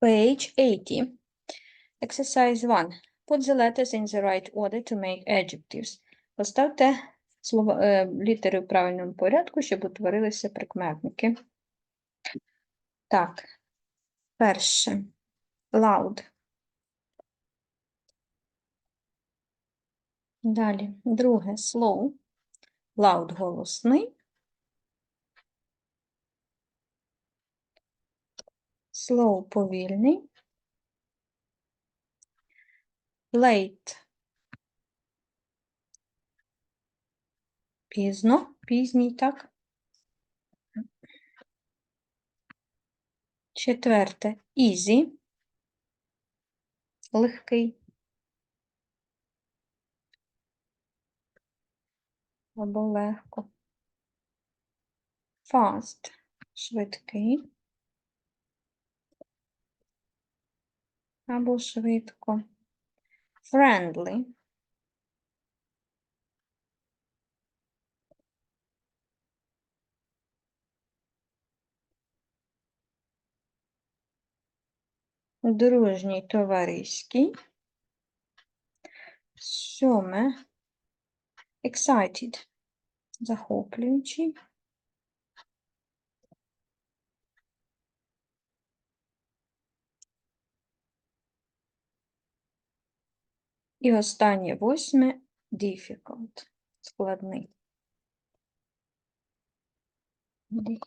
Page 80. Exercise 1. Put the letters in the right order to make adjectives. Поставте слова, е, літери в правильному порядку, щоб утворилися прикметники. Так. Перше. Loud. Далі. Друге. Slow. Loud голосний. Slow повільний. Late. Пізно, пізній, так? Четверте. Easy. Легкий. Або легко. Fast. Швидкий. Або швидко. Friendly. Дружній, товариський. Сьоме. Excited. Захоплюючий. І останнє восьме difficult. Складний. Difficult.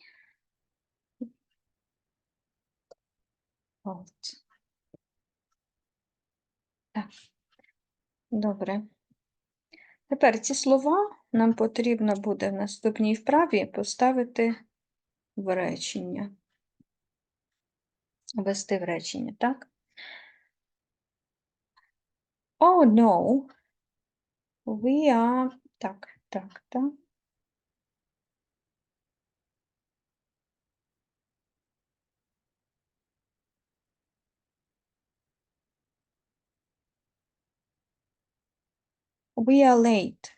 Так. Добре. Тепер ці слова нам потрібно буде в наступній вправі поставити в речення. Ввести в речення, так? Oh, no. We are... Так, так, так. We are late.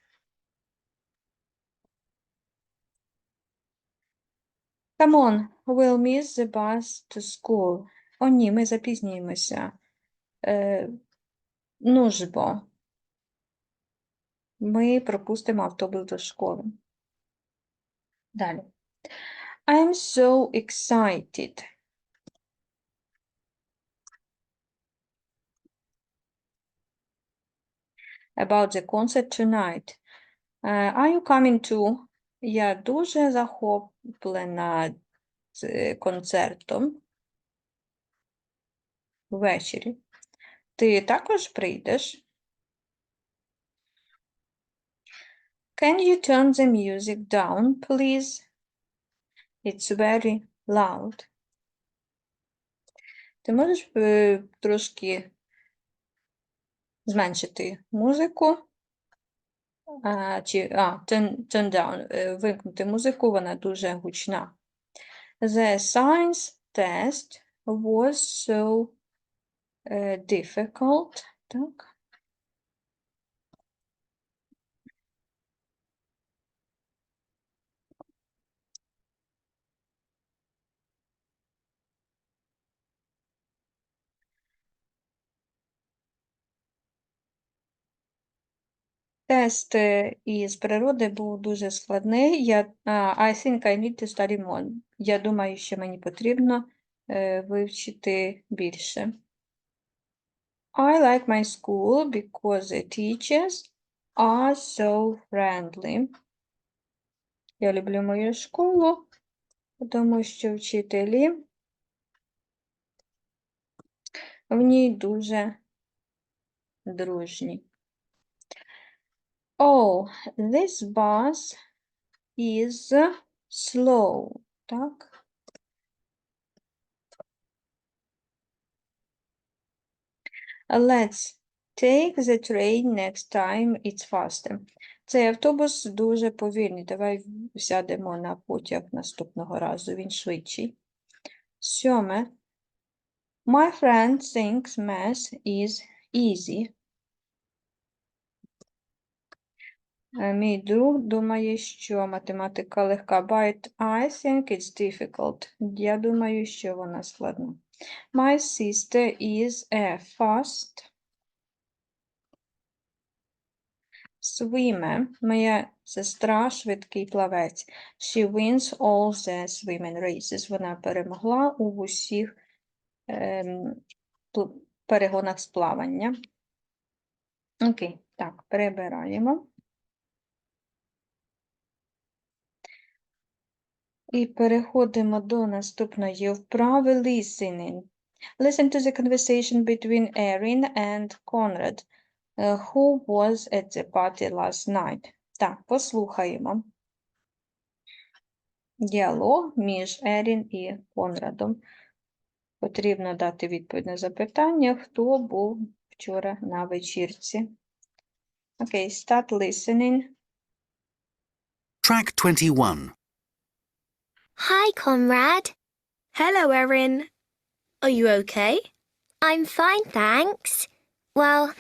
Come on, we'll miss the bus to school. О, ні, ми запізнюємося. Е, ну ж бо. Ми пропустимо автобус до школи. Далі. I'm so excited. About the concert tonight. Е, Are you coming too? Я дуже захоплена концертом ввечері. Ти також прийдеш? Can you turn the music down, please? It's very loud. Ти можеш е, трошки зменшити музику? А, чи, а, turn, turn down, е, вимкнути музику, вона дуже гучна. The science test was so difficult. Так. Тест е, із природи був дуже складний. Я, I think I need to study more. Я думаю, що мені потрібно е, вивчити більше. I like my school because the teachers are so friendly. Я люблю мою школу, тому що вчителі в ній дуже дружні. Oh, this bus is slow. Так. Let's take the train next time it's faster. Цей автобус дуже повільний. Давай сядемо на потяг наступного разу. Він швидший. Сьоме. My friend thinks math is easy. Е, Мій друг думає, що математика легка, but I think it's difficult. Я думаю, що вона складна. My sister is a fast swimmer. Моя сестра швидкий плавець. She wins all the swimming races. Вона перемогла у усіх ем, перегонах з плавання. Окей, так, перебираємо. І переходимо до наступної вправи listening. Listen to the conversation between Erin and Conrad, uh, who was at the party last night. Так, послухаємо. Діалог між Ерін і Конрадом. Потрібно дати відповідь на запитання, хто був вчора на вечірці. Окей, start listening. Track 21. Hi, Comrade. Hello, Erin. Are you okay? I'm fine, thanks. Well,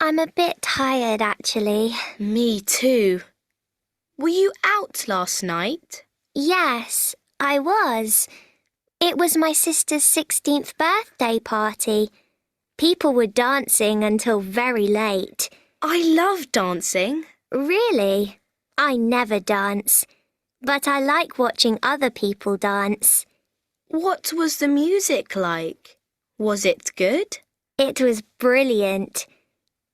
I'm a bit tired, actually. Me too. Were you out last night? Yes, I was. It was my sister's 16th birthday party. People were dancing until very late. I love dancing. Really? I never dance. But I like watching other people dance. What was the music like? Was it good? It was brilliant.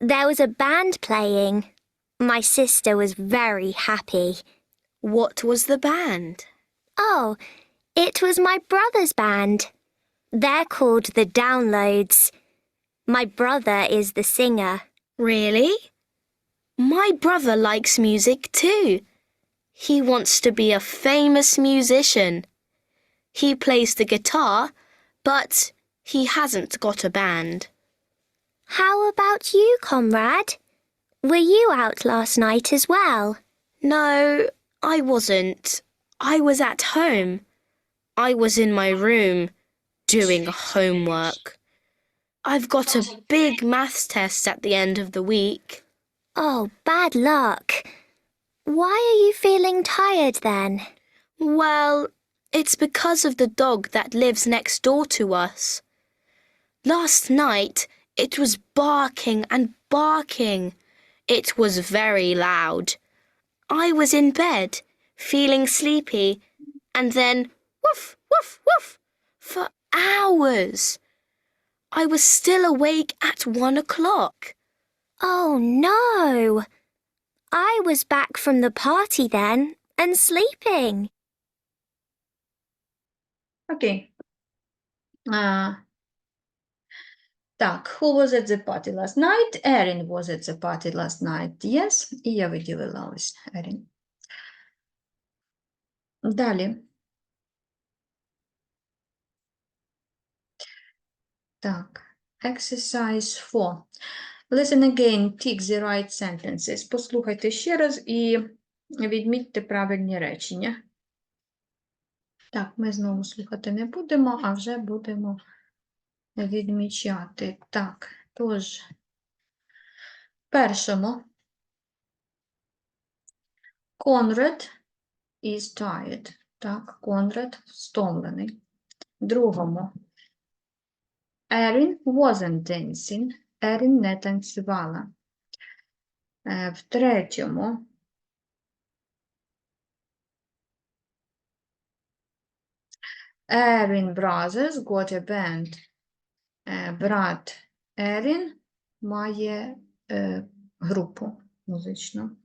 There was a band playing. My sister was very happy. What was the band? Oh, it was my brother's band. They're called the Downloads. My brother is the singer. Really? My brother likes music too. He wants to be a famous musician. He plays the guitar, but he hasn't got a band. How about you, comrade? Were you out last night as well? No, I wasn't. I was at home. I was in my room doing homework. I've got a big maths test at the end of the week. Oh, bad luck. Why are you feeling tired then? Well, it's because of the dog that lives next door to us. Last night, it was barking and barking. It was very loud. I was in bed, feeling sleepy, and then woof, woof, woof for hours. I was still awake at one o'clock. Oh no! I was back from the party then and sleeping. Окей. А, так, who was at the party last night? Erin was at the party last night. Yes. І я виділила ось Erin. Далі. Так, exercise 4. Listen again, tick the right sentences. Послухайте ще раз і відмітьте правильні речення. Так, ми знову слухати не будемо, а вже будемо відмічати. Так, тож, першому. Конрад is tired. Так, Конрад стомлений. Другому. Erin wasn't dancing. Ерін не танцювала. Е, В третьому. Erin Brothers got a band. Е, Брат Ерін має е, групу музичну.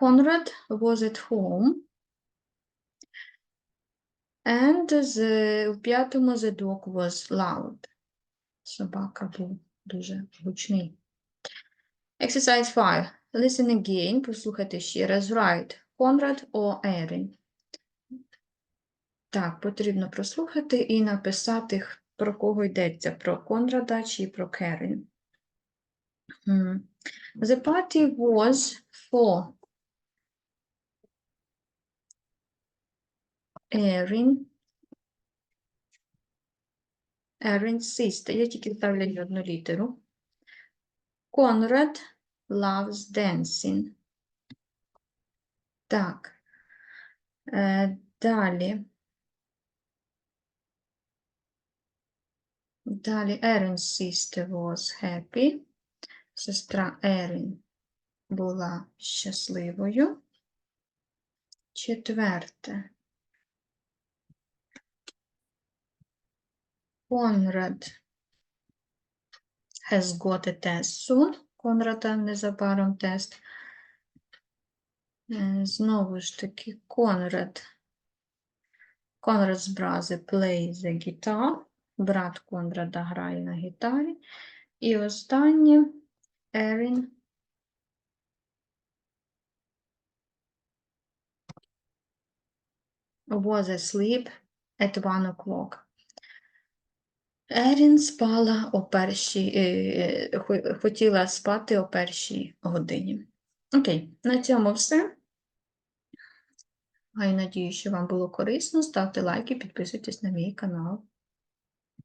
Conrad was at home. And the, в п'ятому the dog was loud. Собака був дуже гучний. Exercise 5. Listen again. Послухайте ще раз. Write. Conrad or Erin. Так, потрібно прослухати і написати, про кого йдеться. Про Конрада чи про Керін. The party was for Erin. Erin's sister. Я тільки ставлю одну літеру. Конрад loves dancing. Так. Е, далі. Далі Erin's sister was happy. Сестра Ерін була щасливою. Четверте. Конрад has got a test soon. Конрада незабаром тест. Е, Знову ж таки, Конрад. Конрад's brother plays the guitar. Брат Конрада грає на гітарі. І останнє Ерін was asleep at one o'clock. Ерін спала о першій, е, хотіла спати о першій годині. Окей, на цьому все. Я надію, що вам було корисно. Ставте лайки, підписуйтесь на мій канал.